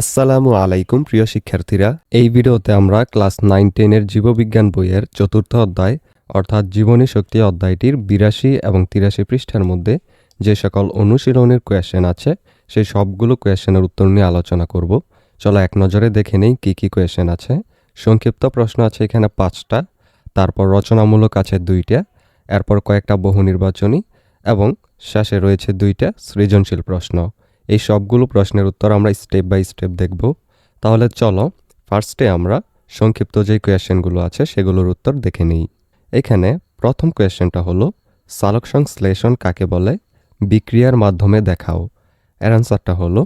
আসসালামু আলাইকুম, প্রিয় শিক্ষার্থীরা। এই ভিডিওতে আমরা ক্লাস নাইন টেনের জীববিজ্ঞান বইয়ের চতুর্থ অধ্যায়, অর্থাৎ জীবনী শক্তি অধ্যায়টির বিরাশি এবং তিরাশি পৃষ্ঠার মধ্যে যে সকল অনুশীলনের কোয়েশ্চেন আছে, সেই সবগুলো কোয়েশ্চেনের উত্তর নিয়ে আলোচনা করব। চলো এক নজরে দেখে নেই কী কী কোয়েশ্চেন আছে। সংক্ষিপ্ত প্রশ্ন আছে এখানে পাঁচটা, তারপর রচনামূলক আছে দুইটা, এরপর কয়েকটা বহু নির্বাচনী, এবং শেষে রয়েছে দুইটা সৃজনশীল প্রশ্ন। এই সবগুলো প্রশ্নের উত্তর আমরা স্টেপ বাই স্টেপ দেখব। তাহলে চলো ফার্স্টে আমরা সংক্ষিপ্ত যে কোয়েশ্চেনগুলো আছে সেগুলোর উত্তর দেখে নিই। এখানে প্রথম কোয়েশ্চেনটা হলো সালোক সংশ্লেষণ কাকে বলে? বিক্রিয়ার মাধ্যমে দেখাও। এর অ্যান্সারটা হলো,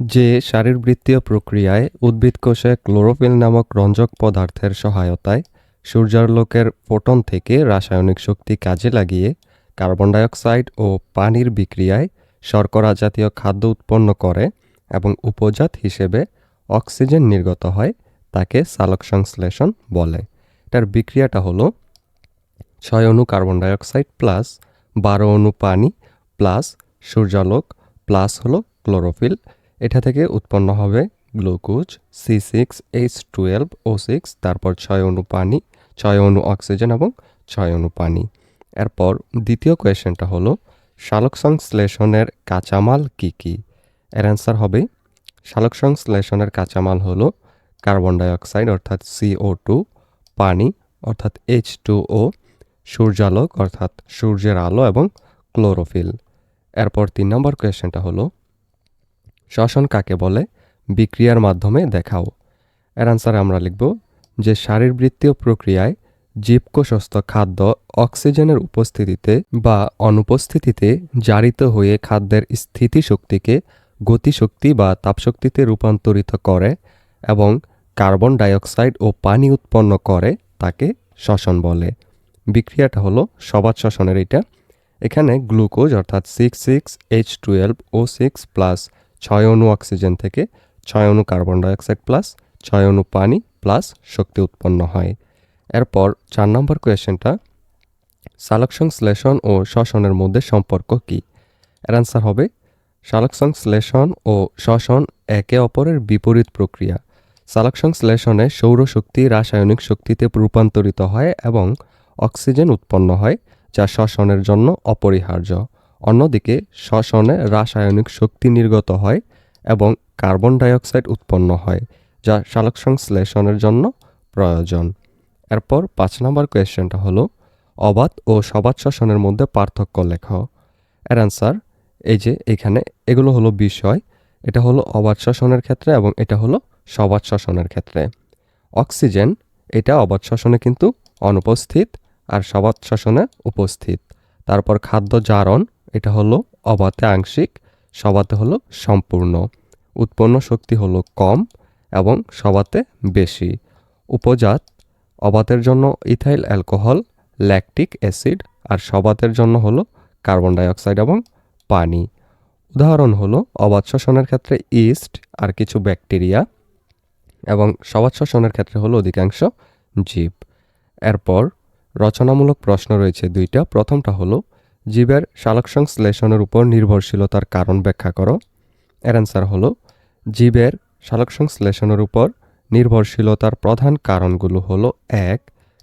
যে শারীরবৃত্তীয় প্রক্রিয়ায় উদ্ভিদ কোষে ক্লোরোফিল নামক রঞ্জক পদার্থের সহায়তায় সূর্যালোকের ফোটন থেকে রাসায়নিক শক্তি কাজে লাগিয়ে কার্বন ডাইঅক্সাইড ও পানির বিক্রিয়ায় শর্করা জাতীয় খাদ্য উৎপন্ন করে এবং উপজাত হিসেবে অক্সিজেন নির্গত হয় তাকে সালোক সংশ্লেষণ বলে। এটার বিক্রিয়াটা হলো ছয় অণু কার্বন ডাইঅক্সাইড প্লাস বারো অণু পানি প্লাস সূর্যালোক প্লাস হলো ক্লোরোফিল। এটা থেকে উৎপন্ন হবে glucose, C six, H twelve, O six, তারপর ছয় অণু পানি, ছয় অণু অক্সিজেন এবং ছয় অণু পানি। এরপর দ্বিতীয় কোয়েশ্চেনটা হলো শালক সংশ্লেষণের কাঁচামাল কি কি? এর অ্যান্সার হবে, শালক সংশ্লেষণের কাঁচামাল হলো কার্বন ডাইঅক্সাইড অর্থাৎ সিও টু পানি অর্থাৎ এইচ টু ও সূর্যালোক অর্থাৎ সূর্যের আলো এবং ক্লোরোফিল। এরপর তিন নম্বর কোয়েশ্চেনটা হলো, শ্বসন কাকে বলে? বিক্রিয়ার মাধ্যমে দেখাও। এর অ্যান্সারে আমরা লিখব যে শারীরবৃত্তীয় প্রক্রিয়ায় জীবকোষস্থ খাদ্য অক্সিজেনের উপস্থিতিতে বা অনুপস্থিতিতে জারিত হয়ে খাদ্যের স্থিতিশক্তিকে গতিশক্তি বা তাপশক্তিতে রূপান্তরিত করে এবং কার্বন ডাইঅক্সাইড ও পানি উৎপন্ন করে তাকে শ্বসন বলে। বিক্রিয়াটা হলো সবাত শ্বসনের এটা। এখানে গ্লুকোজ অর্থাৎ six six H twelve O six plus ছয় অণু অক্সিজেন থেকে ছয় অণু কার্বন ডাইঅক্সাইড প্লাস ছয় অণু পানি প্লাস শক্তি উৎপন্ন হয়। এরপর চার নম্বর কোয়েশ্চেনটা সালোক সংশ্লেষণ ও শ্বসনের মধ্যে সম্পর্ক কী? এর অ্যান্সার হবে সালোক সংশ্লেষণ ও শ্বসন একে অপরের বিপরীত প্রক্রিয়া। সালোক সংশ্লেষণে সৌরশক্তি রাসায়নিক শক্তিতে রূপান্তরিত হয় এবং অক্সিজেন উৎপন্ন হয়, যা শ্বসনের জন্য অপরিহার্য। অন্যদিকে, শ্বসনে রাসায়নিক শক্তি নির্গত হয় এবং কার্বন ডাইঅক্সাইড উৎপন্ন হয়, যা সালোক সংশ্লেষণের জন্য প্রয়োজন। এরপর পাঁচ নম্বর কোয়েশ্চেনটা হলো, অবাধ ও সবাদ শ্বসনের মধ্যে পার্থক্য লেখ। এর অ্যান্সার এই যে এখানে এগুলো হলো বিষয়, এটা হলো অবাধ শ্বসনের ক্ষেত্রে এবং এটা হলো সবাদ শ্বসনের ক্ষেত্রে। অক্সিজেন, এটা অবাধ শ্বসনে কিন্তু অনুপস্থিত আর সবাদ শ্বসনে উপস্থিত। তারপর খাদ্য জারণ, এটা হলো অবাধে আংশিক সবাতে হলো সম্পূর্ণ। উৎপন্ন শক্তি হলো কম এবং সবাতে বেশি। উপজাত অবাতের জন্য ইথাইল অ্যালকোহল, ল্যাকটিক অ্যাসিড আর সবাতের জন্য হলো কার্বন ডাইঅক্সাইড এবং পানি। উদাহরণ হলো অবাধ শ্বসনের ক্ষেত্রে ইস্ট আর কিছু ব্যাকটেরিয়া এবং সবাদ শ্বসনের ক্ষেত্রে হলো অধিকাংশ জীব। এরপর রচনামূলক প্রশ্ন রয়েছে দুইটা। প্রথমটা হলো, জীবের সালোক সংশ্লেষণের উপর নির্ভরশীলতার কারণ ব্যাখ্যা করো। এর অ্যান্সার হলো, জীবের সালোক সংশ্লেষণের উপর নির্ভরশীলতার প্রধান কারণগুলো হলো, এক,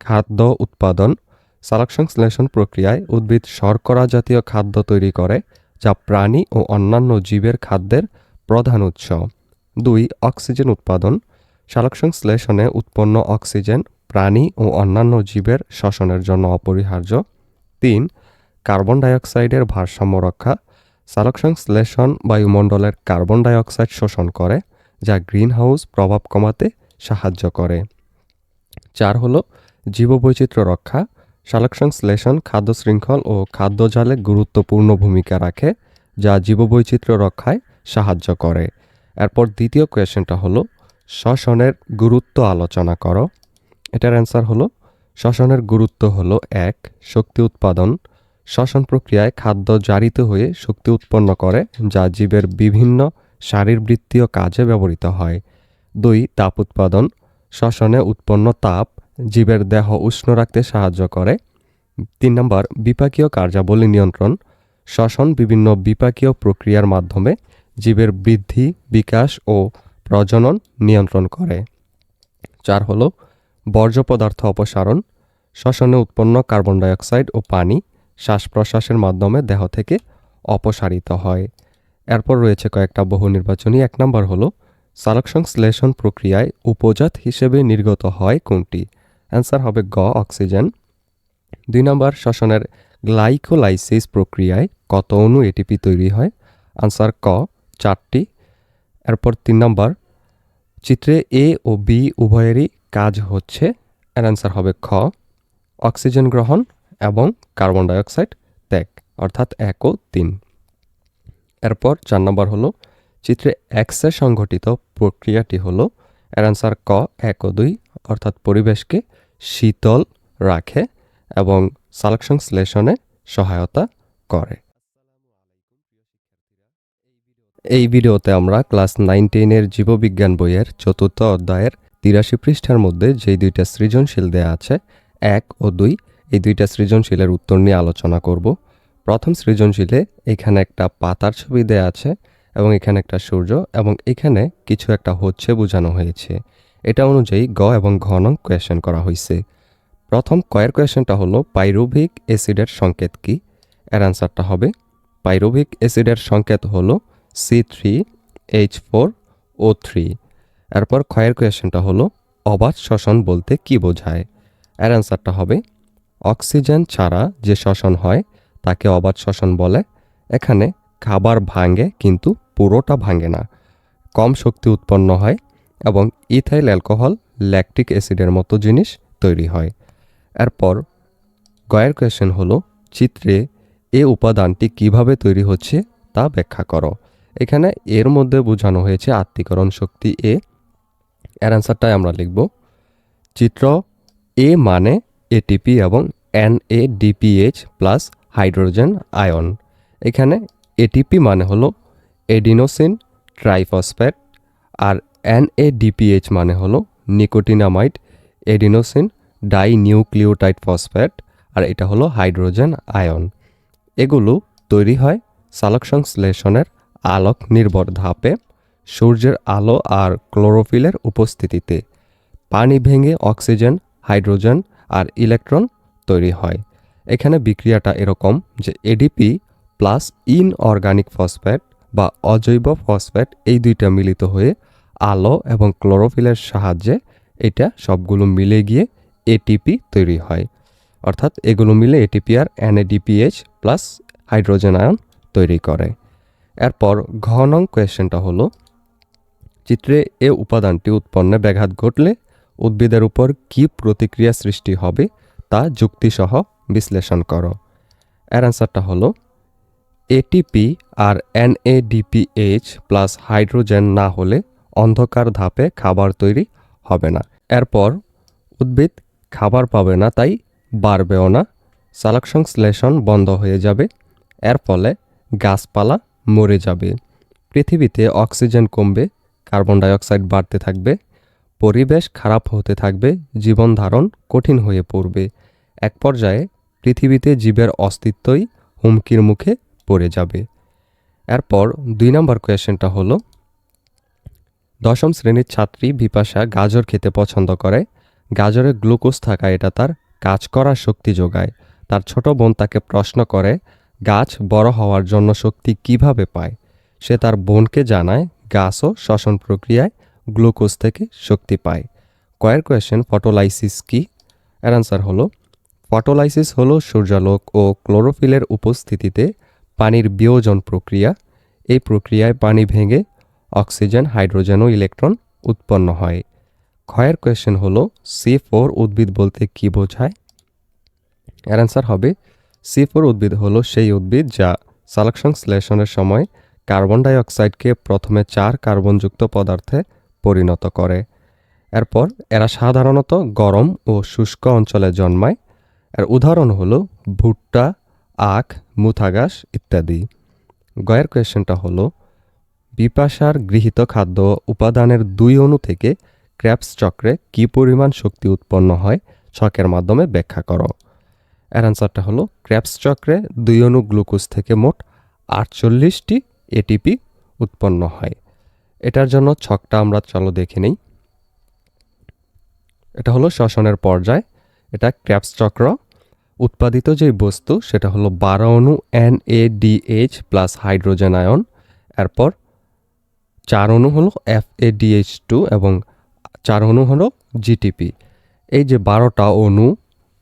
খাদ্য উৎপাদন সালোক সংশ্লেষণ প্রক্রিয়ায় উদ্ভিদ শর্করা জাতীয় খাদ্য তৈরি করে, যা প্রাণী ও অন্যান্য জীবের খাদ্যের প্রধান উৎস। দুই, অক্সিজেন উৎপাদন সালোক সংশ্লেষণে উৎপন্ন অক্সিজেন প্রাণী ও অন্যান্য জীবের শ্বসনের জন্য অপরিহার্য। তিন, কার্বন ডাইঅক্সাইডের ভারসাম্য রক্ষা সালোক সংশ্লেষণ বায়ুমণ্ডলের কার্বন ডাইঅক্সাইড শোষণ করে যা গ্রিনহাউস প্রভাব কমাতে সাহায্য করে। চার হলো জীববৈচিত্র্য রক্ষা। সালোক সংশ্লেষণ, খাদ্য শৃঙ্খল ও খাদ্য জালে গুরুত্বপূর্ণ ভূমিকা রাখে, যা জীববৈচিত্র্য রক্ষায় সাহায্য করে। এরপর দ্বিতীয় কোয়েশ্চেনটা হলো, শ্বসনের গুরুত্ব আলোচনা করো। এটার অ্যান্সার হলো, শ্বসনের গুরুত্ব হলো এক, শক্তি উৎপাদন। শ্বসন প্রক্রিয়ায় খাদ্য জারিত হয়ে শক্তি উৎপন্ন করে, যা জীবের বিভিন্ন শারীরবৃত্তীয় কাজে ব্যবহৃত হয়। দুই, তাপ উৎপাদন। শ্বসনে উৎপন্ন তাপ জীবের দেহ উষ্ণ রাখতে সাহায্য করে। তিন নম্বর, বিপাকীয় কার্যাবলী নিয়ন্ত্রণ। শ্বসন বিভিন্ন বিপাকীয় প্রক্রিয়ার মাধ্যমে জীবের বৃদ্ধি, বিকাশ ও প্রজনন নিয়ন্ত্রণ করে। চার হল, বর্জ্য পদার্থ অপসারণ। শ্বসনে উৎপন্ন কার্বন ডাইঅক্সাইড ও পানি শ্বাস প্রশ্বাসের মাধ্যমে দেহ থেকে অপসারিত হয়। এরপর রয়েছে কয়েকটা বহু নির্বাচনী, এক নম্বর হলো সালোক সংশ্লেষণ প্রক্রিয়ায় উপজাত হিসেবে নির্গত হয় কোনটি? অ্যান্সার হবে গ অক্সিজেন দুই নম্বর, শ্বসনের গ্লাইকোলাইসিস প্রক্রিয়ায় কত অণু এটিপি তৈরি হয়? আনসার ক, চারটি। এরপর তিন নম্বর, চিত্রে এ ও বি উভয়েরই কাজ হচ্ছে। এর অ্যান্সার হবে খ অক্সিজেন গ্রহণ এবং কার্বন ডাইঅক্সাইড ত্যাগ, অর্থাৎ এক ও তিন। এরপর চার নম্বর হলো, চিত্রে এক্সে সংঘটিত প্রক্রিয়াটি হলো অ্যান্সার ক, এক ও দুই, অর্থাৎ পরিবেশকে শীতল রাখে এবং সালোক সংশ্লেষণে সহায়তা করে। এই ভিডিওতে আমরা ক্লাস নাইন টেনের জীববিজ্ঞান বইয়ের চতুর্থ অধ্যায়ের তিরাশি পৃষ্ঠার মধ্যে যেই দুইটা সৃজনশীল দেয়া আছে, এক ও দুই, এই দুইটা সৃজনশীলের উত্তর নিয়ে আলোচনা করব। প্রথম সৃজনশীলে এখানে একটা পাতার ছবি দেয়া আছে এবং এখানে একটা সূর্য এবং এখানে কিছু একটা হচ্ছে বোঝানো হয়েছে। এটা অনুযায়ী গ এবং ঘ নং কোয়েশ্চেন করা হয়েছে প্রথম কয়ের কোয়েশ্চেনটা হলো, পাইরুভিক অ্যাসিডের সংকেত কি? এর অ্যান্সারটা হবে, পাইরুভিক অ্যাসিডের সংকেত হলো C three H four O three এরপর ক্ষয়ের কোয়েশ্চেনটা হলো, অবাধ শ্বসন বলতে কি বোঝায়? এর অ্যান্সারটা হবে, অক্সিজেন ছাড়া যে শ্বসন হয় তাকে অবাধ শ্বসন বলে। এখানে খাবার ভাঙে, কিন্তু পুরোটা ভাঙে না। কম শক্তি উৎপন্ন হয় এবং ইথাইল অ্যালকোহল, ল্যাকটিক অ্যাসিডের মতো জিনিস তৈরি হয়। এরপর গয়ের কোয়েশ্চেন হলো, চিত্রে এ উপাদানটি কীভাবে তৈরি হচ্ছে তা ব্যাখ্যা করো। এখানে এর মধ্যে বোঝানো হয়েছে আত্মীকরণ শক্তি এ। এর অ্যান্সারটাই আমরা লিখব। চিত্র এ মানে এটিপি এবং N A DPH plus hydrogen ion. এখানে এটিপি মানে হলো এডিনোসিন ট্রাইফসফেট আর এন এ ডিপিএইচ মানে হলো নিকোটিনামাইড, এডিনোসিন ডাইনিউক্লিওটাইড ফসফেট আর এটা হলো হাইড্রোজেন আয়ন। এগুলো তৈরি হয় সালোক সংশ্লেষণের আলোক নির্ভর ধাপে সূর্যের আলো আর ক্লোরোফিলের উপস্থিতিতে। পানি ভেঙে অক্সিজেন, হাইড্রোজেন আর ইলেকট্রন তৈরি হয়। এখানে বিক্রিয়াটা এরকম যে ADP plus inorganic phosphate বা অজৈব ফসফেট এই দুইটা মিলিত হয়ে আলো এবং ক্লোরোফিলের সাহায্যে এটা সবগুলো মিলে গিয়ে এটিপি তৈরি হয়। অর্থাৎ এগুলো মিলে এটিপি আর এনএডিপিএইচ প্লাস হাইড্রোজেন আয়ন তৈরি করে। এরপর ঘ নং কোয়েশ্চেনটা হলো, চিত্রে এ উপাদানটি উৎপন্নে ব্যাঘাত ঘটলে উদ্ভিদের উপর কি প্রতিক্রিয়া সৃষ্টি হবে তা যুক্তিসহ বিশ্লেষণ করো। এর অ্যান্সারটা হলো এটিপি আর এনএডিপিএইচ প্লাস হাইড্রোজেন না হলে অন্ধকার ধাপে খাবার তৈরি হবে না। এরপর, উদ্ভিদ খাবার পাবে না, তাই বাড়বেও না। সালোক সংশ্লেষণ বন্ধ হয়ে যাবে। এর ফলে গাছপালা মরে যাবে। পৃথিবীতে অক্সিজেন কমবে কার্বন ডাইঅক্সাইড বাড়তে থাকবে, পরিবেশ খারাপ হতে থাকবে জীবন ধারণ কঠিন হয়ে পড়বে। এক পর্যায়ে পৃথিবীতে জীবের অস্তিত্বই হুমকির মুখে পড়ে যাবে। এরপর দুই নম্বর কোয়েশ্চেনটা হলো, দশম শ্রেণির ছাত্রী বিপাশা গাজর খেতে পছন্দ করে। গাজরে গ্লুকোজ থাকা এটা তার কাজ করার শক্তি যোগায়। তার ছোট বোন তাকে প্রশ্ন করে, গাছ বড় হওয়ার জন্য শক্তি কীভাবে পায়? সে তার বোনকে জানায়, গাছও শ্বসন প্রক্রিয়ায় গ্লুকোজ থেকে শক্তি পায়। কয়ের কোয়েশ্চেন, ফটোলাইসিস কি? এর আনসার হলো ফটোলাইসিস হল সূর্যালোক ও ক্লোরোফিলের উপস্থিতিতে পানির বিয়োজন প্রক্রিয়া। এই প্রক্রিয়ায় পানি ভেঙে অক্সিজেন, হাইড্রোজেন ও ইলেকট্রন উৎপন্ন হয়। ক্ষয়ের কোয়েশ্চেন হলো, সি ফোর উদ্ভিদ বলতে কি বোঝায়? এর অ্যান্সার হবে, সি ফোর উদ্ভিদ হলো সেই উদ্ভিদ যা সালোক শ্লেষণের সময় কার্বন ডাই অক্সাইডকে প্রথমে চার কার্বনযুক্ত পদার্থে পরিণত করে। এরপর এরা সাধারণত গরম ও শুষ্ক অঞ্চলে জন্মায়। এর উদাহরণ হলো ভুট্টা, আখ মুথাগাস ইত্যাদি। গয়ের কোয়েশ্চেনটা হলো, বিপাশার গৃহীত খাদ্য উপাদানের দুই অণু থেকে ক্র্যাপস চক্রে কি পরিমাণ শক্তি উৎপন্ন হয় ছকের মাধ্যমে ব্যাখ্যা করো। এর অ্যান্সারটা হলো, ক্র্যাপস চক্রে দুই অণু গ্লুকোজ থেকে মোট আটচল্লিশটি এটিপি উৎপন্ন হয়। এটার জন্য ছকটা আমরা চলো দেখে নেই। এটা হলো শ্বসনের পর্যায়। এটা ক্র্যাপস চক্র। উৎপাদিত যে বস্তু, সেটা হলো বারো অণু N A DH plus hydrogen ion এরপর চার অণু হলো এফ এ ডিএইচ টু এবং চার অণু হলো জিটিপি এই যে বারোটা অণু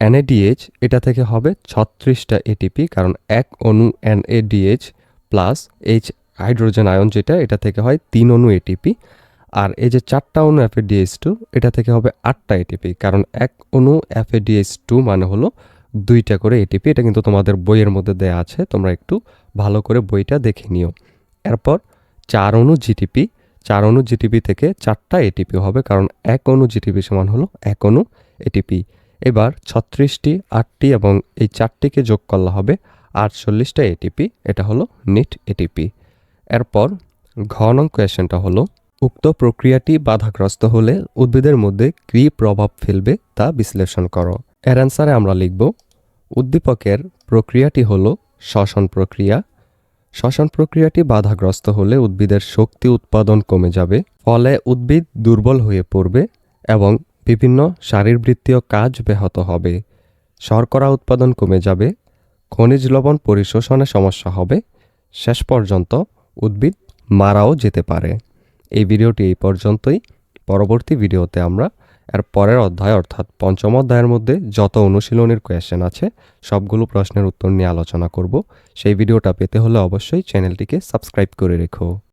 এনএডিএইচ এটা থেকে হবে ছত্রিশটা এটিপি কারণ এক অণু এনএডিএইচ প্লাস এইচ হাইড্রোজেন আয়ন যেটা, এটা থেকে হয় তিন অণু এটিপি আর এই যে চারটা অণু এফএডিএইচ টু এটা থেকে হবে আটটা এটিপি কারণ এক অণু এফএডিএইচ টু মানে হলো দুইটা করে এটিপি এটা কিন্তু তোমাদের বইয়ের মধ্যে দেয়া আছে, তোমরা একটু ভালো করে বইটা দেখে নিও। এরপর চার অণু জিটিপি চার অণু জিটিপি থেকে চারটা এটিপি হবে, কারণ এক অণু জিটিপি সমান হলো এক অণু এটিপি এবার ছত্রিশটি, আটটি এবং এই চারটিকে যোগ করলে হবে আটচল্লিশটা এটিপি এটা হলো নিট এটিপি এরপর ঘ নং কোয়েশনটা হলো উক্ত প্রক্রিয়াটি বাধাগ্রস্ত হলে উদ্ভিদের মধ্যে কী প্রভাব ফেলবে তা বিশ্লেষণ করো। এর অ্যান্সারে আমরা লিখব, উদ্দীপকের প্রক্রিয়াটি হল শ্বসন প্রক্রিয়া। শ্বসন প্রক্রিয়াটি বাধাগ্রস্ত হলে উদ্ভিদের শক্তি উৎপাদন কমে যাবে, ফলে উদ্ভিদ দুর্বল হয়ে পড়বে এবং বিভিন্ন শারীরবৃত্তীয় কাজ ব্যাহত হবে। শর্করা উৎপাদন কমে যাবে, খনিজ লবণ পরিশোষণে সমস্যা হবে, শেষ পর্যন্ত উদ্ভিদ মারাও যেতে পারে। এই ভিডিওটি এই পর্যন্তই। পরবর্তী ভিডিওতে আমরা এর পরের অধ্যায় অর্থাৎ পঞ্চম অধ্যায়ের মধ্যে যত অনুশীলনের কোয়েশ্চেন আছে, সবগুলো প্রশ্নের উত্তর নিয়ে আলোচনা করব। সেই ভিডিওটা পেতে হলে অবশ্যই চ্যানেলটিকে সাবস্ক্রাইব করে রেখো।